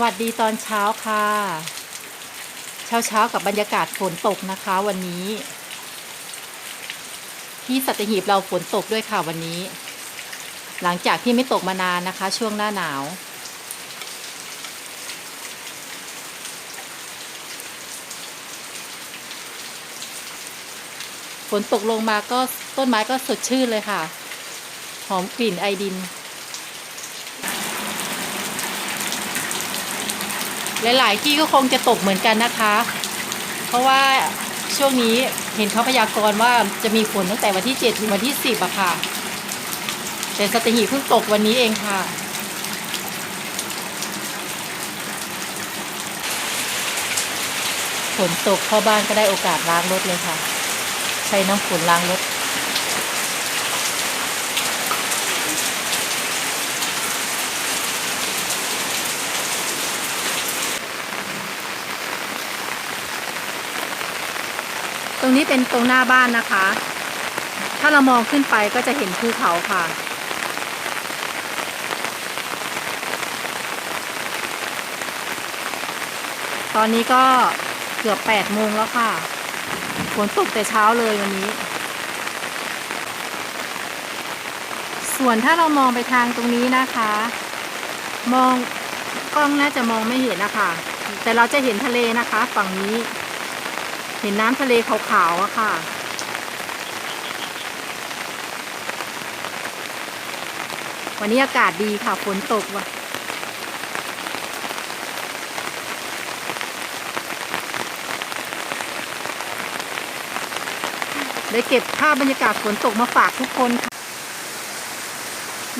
สวัสดีตอนเช้าค่ะ เช้าเช้ากับบรรยากาศฝนตกนะคะ วันนี้ ที่สัตหีบเราฝนตกด้วยค่ะวันนี้ หลังจากที่ไม่ตกมานานนะคะ ช่วงหน้าหนาว ฝนตกลงมาก็ต้นไม้ก็สดชื่นเลยค่ะ หอมกลิ่นไอดิน หลาย ๆ ที่ก็คงจะตกเหมือนกันนะคะ เพราะว่าช่วงนี้เห็นเขาพยากรณ์ว่าจะมีฝนตั้งแต่วันที่ 7 ถึงวันที่ 10อะค่ะ แต่สตหีเพิ่งตกวันนี้เองค่ะ ฝนตกพ่อบ้านก็ได้โอกาสล้างรถเลยค่ะ ใช้น้ำฝนล้างรถ ตรงนี้เป็นตรงหน้าบ้านนะคะ ถ้าเรามองขึ้นไปก็จะเห็นภูเขาค่ะ ตอนนี้ก็เกือบแปดโมงแล้วค่ะฝนตกแต่เช้าเลยวันนี้ ส่วนถ้าเรามองไปทางตรงนี้นะคะ มองกล้องน่าจะมองไม่เห็นนะคะ แต่เราจะเห็นทะเลนะคะ ฝั่งนี้ เห็นน้ำทะเลขาวๆอะค่ะ วันนี้อากาศดีค่ะ ฝนตกว่ะ ได้เก็บภาพบรรยากาศฝนตกมาฝากทุกคนค่ะ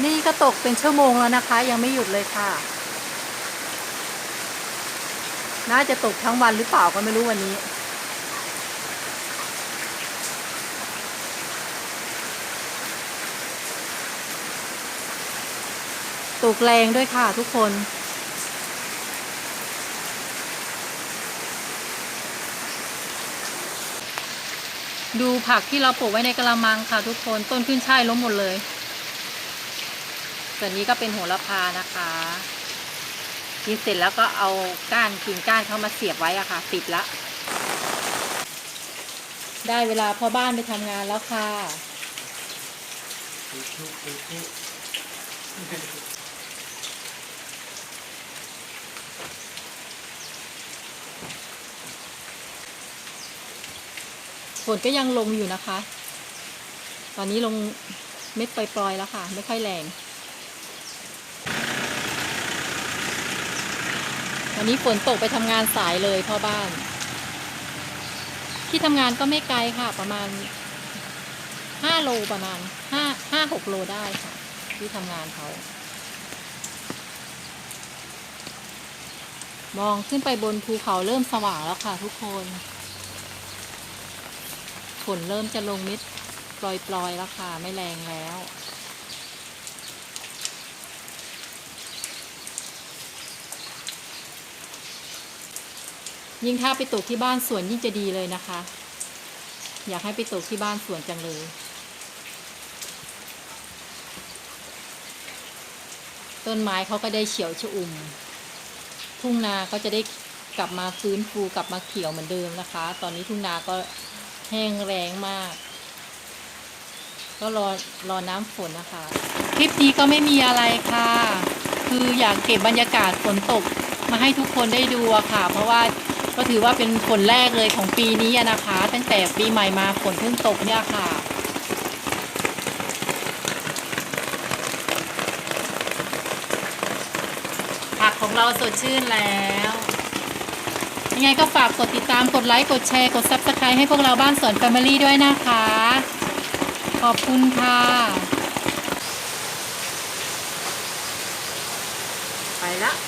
นี่ก็ตกเป็นชั่วโมงแล้วนะคะ ยังไม่หยุดเลยค่ะ น่าจะตกทั้งวันหรือเปล่าก็ไม่รู้วันนี้ ตกแรงด้วยค่ะทุกคน ดูผักที่เราปลูกไว้ในกระมังค่ะทุกคนต้นขึ้นช่ายล้มหมดเลยส่วนนี้ก็เป็นโหระพานะคะกินเสร็จแล้วก็เอาก้านกิ่งก้านเข้ามาเสียบไว้อะค่ะปิดละ ได้เวลาพ่อบ้านไปทำงานแล้วค่ะ ฝนก็ยังลงอยู่นะคะ ตอนนี้ลงเม็ดปล่อยๆแล้วค่ะ ไม่ค่อยแรง วันนี้ฝนตกไปทำงานสายเลยพ่อบ้าน ที่ทำงานก็ไม่ไกลค่ะ ประมาณห้าโลประมาณห้าห้าหกโลได้ค่ะ ที่ทำงานเขา มองขึ้นไปบนภูเขาเริ่มสว่างแล้วค่ะทุกคน ฝนเริ่มจะลงเม็ดปล่อยๆแล้วค่ะไม่แรงแล้วยิ่งถ้าไปตกที่บ้านสวนยิ่งจะดีเลยนะคะ อยากให้ไปตกที่บ้านสวนจังเลย ต้นไม้เขาก็ได้เฉียวชอุ่ม ทุ่งนาก็จะได้กลับมาฟื้นฟูกลับมาเขียวเหมือนเดิมนะคะ ตอนนี้ทุ่งนาก็ แห้งแรงมาก ก็รอรอน้ำฝนนะคะ คลิปนี้ก็ไม่มีอะไรค่ะ คืออยากเก็บบรรยากาศฝนตกมาให้ทุกคนได้ดูอะค่ะ เพราะว่าก็ถือว่าเป็นฝนแรกเลยของปีนี้นะคะ ตั้งแต่ปีใหม่มาฝนเพิ่งตกเนี่ยค่ะผักของเราสดชื่นแล้ว ยังไงก็ฝากกดติดตามกดไลค์กดแชร์กด s u b สไครต์ให้พวกเราบ้านสวนแฟมิลี่ด้วยนะคะ ขอบคุณค่ะไปละ